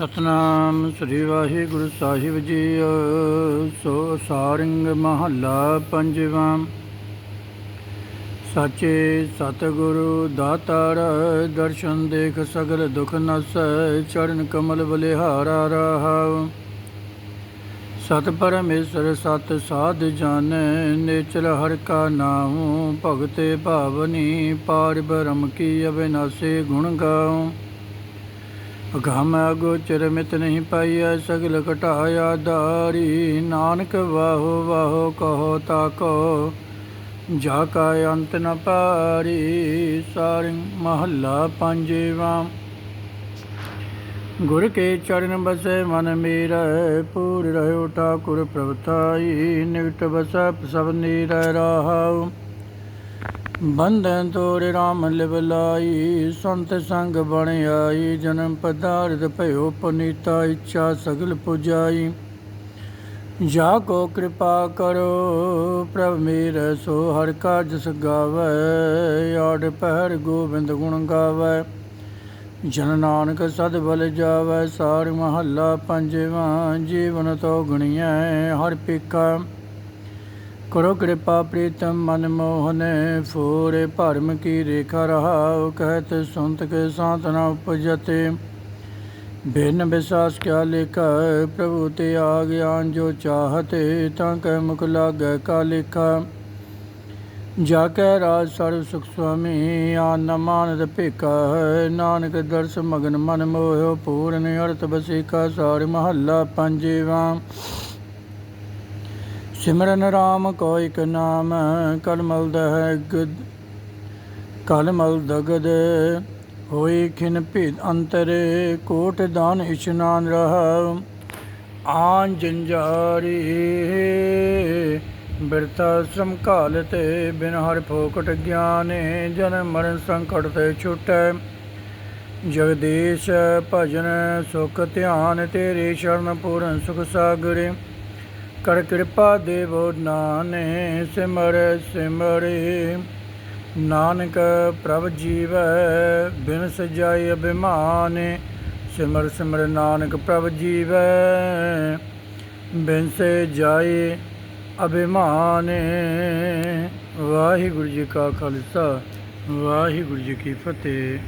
ਸਤਨਾਮ ਸ੍ਰੀ ਵਾਹਿਗੁਰੂ ਸਾਹਿਬ ਜੀ, ਸੋ ਸਾਰੰਗ ਮਹੱਲਾ ਪੰਜਵਾਂ। ਸਾਚੇ ਸਤਿਗੁਰੂ ਦਾਤਾਰ, ਦਰਸ਼ਨ ਦੇਖ ਸਗਲ ਦੁਖ ਨਸੈ ਚਰਨ ਕਮਲ ਬਲਿਹਾਰਾ ਰਹਾਉ। ਸਤ ਪਰਮੇਸ਼ਰ, ਸਤ ਸਾਧ ਜਨ, ਨੇਚਰ ਹਰ ਕਾ ਨਾਮ ਭਗਤੇ ਭਾਵਨੀ, ਪਾਰ ਬ੍ਰਹਮ ਕੀ ਅਬਿਨਾਸੀ ਗੁਣ ਗਾਉ। ਅਗਮ ਅਗੋਚਰ ਮਿਤ ਨਹੀਂ ਪਾਈਐ, ਸਗਲ ਘਟਾਇਆ ਧਾਰੀ। ਨਾਨਕ ਵਾਹੋ ਵਾਹੋ ਕਹੋ ਤਾਕੋ, ਜਾ ਕਾ ਅੰਤ ਨ ਪਾਰੀ ਸਾਰਿ ਮਹੱਲਾ ਪੰਜਵਾਂ। ਗੁਰ ਕੇ ਚਰਨ ਬਸੇ, ਮਨ ਮੇਰਾ, ਪੂਰ ਰਹਿਓ ਠਾਕੁਰ ਪ੍ਰਭਤਾਈ ਨਿਕਟ ਬਸੈ, ਸਭ ਨੀਰੈ ਰਹਾਉ ਬੰਧਨ ਤੋਰ ਰਾਮ ਲਿਵ ਲਾਈ, ਸੰਤ ਸੰਗ ਬਣ ਆਈ, ਜਨਮ ਪਦਾਰਥ ਭਇਓ ਪਨੀਤਾ, ਇੱਛਾ ਸਗਲ ਪੁਜਾਈ। ਜਾ ਕੋ ਕਿਰਪਾ ਕਰੋ, ਪ੍ਰਭ ਮੇਰੇ ਸੋ ਹਰ ਕਾਜ ਜਸ ਗਾਵੇ, ਆੜ ਪਹਿਰ ਗੋਬਿੰਦ ਗੁਣ ਗਾਵੇ। ਜਨ ਨਾਨਕ ਸਦ ਬਲ ਜਾਵੇ, ਸਾਰ ਮਹੱਲਾ ਪੰਜਵਾਂ, ਜੀਵਨ ਤੋ ਗਣੀਐ, ਹਰ ਪੀਕਾ ਕਰੋ ਕਿਰਪਾ ਪ੍ਰੀਤਮ ਮਨ ਮੋਹਨੇ ਫੂਰੇ ਭਰਮ ਕੀ ਰੇਖਾ ਰਹਾਉ, ਕਹਿਤ ਸੁਨਤ ਕੇ ਸਾਤ ਨ ਉਪਜਤੇ। ਬਿਨ ਵਿਸਾਸ ਕਿਆ ਲੇਖਾ, ਪ੍ਰਭੂ ਤੇ ਆ ਗਿਆਨ ਜੋ ਚਾਹਤੇ, ਤਾਂ ਕੈ ਮੁਖ ਲਾਗੈ ਕਾ ਲੇਖਾ। ਜਾ ਕੈ ਰਾਜ ਸਰਬ ਸੁਖ ਸੁਆਮੀ, ਆਨ ਨ ਮਾਨਦ ਭੇਕਾ ਨਾਨਕ ਦਰਸ ਮਗਨ ਮਨ ਮੋਹਿਓ, ਪੂਰਨ ਅਰਥ ਬਸੀਕਾ ਸਾਰ ਮਹੱਲਾ ਪੰਜੇਵਾਂ। ਸਿਮਰਨ ਰਾਮ ਕੋ ਇਕ ਨਾਮ ਕਲਮਲ ਦਹਿ ਗਦ ਕਲਮਲ ਦਗਦ, ਹੋਈ ਖਿਨ ਭੇਦ ਅੰਤਰੇ, ਕੋਟ ਦਾਨ ਇਸ਼ਨਾਨ ਰਹਾ, ਆਨ ਜੰਜਾਰੀ, ਬਿਰਤਾ ਸ਼ਰਮ ਕਾਲ ਤੇ ਬਿਨ ਹਰ ਫੋਕਟ ਗਿਆਨੇ, ਜਨਮ ਮਰਨ ਸੰਕਟ ਤੇ ਛੁਟੈ। ਜਗਦੀਸ਼ ਭਜਨ ਸੁਖ ਧਿਆਨ ਤੇਰੇ ਸ਼ਰਨ ਪੂਰਨ ਸੁਖ ਸਾਗਰੇ। ਕਰ ਕਿਰਪਾ ਦੇਵੋ ਨਾਨੇ ਸਿਮਰ ਸਿਮਰੇ। ਨਾਨਕ ਪ੍ਰਭ ਜੀਵੈ ਬਿਨ ਸਜਾਈ ਅਭਿਮਾਨੇ। ਸਿਮਰ ਸਿਮਰ ਨਾਨਕ ਪ੍ਰਭ ਜੀਵੈ ਬਿਨ ਸੇ ਜਾਏ ਅਭਿਮਾਨੇ। ਵਾਹਿਗੁਰੂ ਜੀ ਕਾ ਖਾਲਸਾ, ਵਾਹਿਗੁਰੂ ਜੀ ਕੀ ਫਤਿਹ।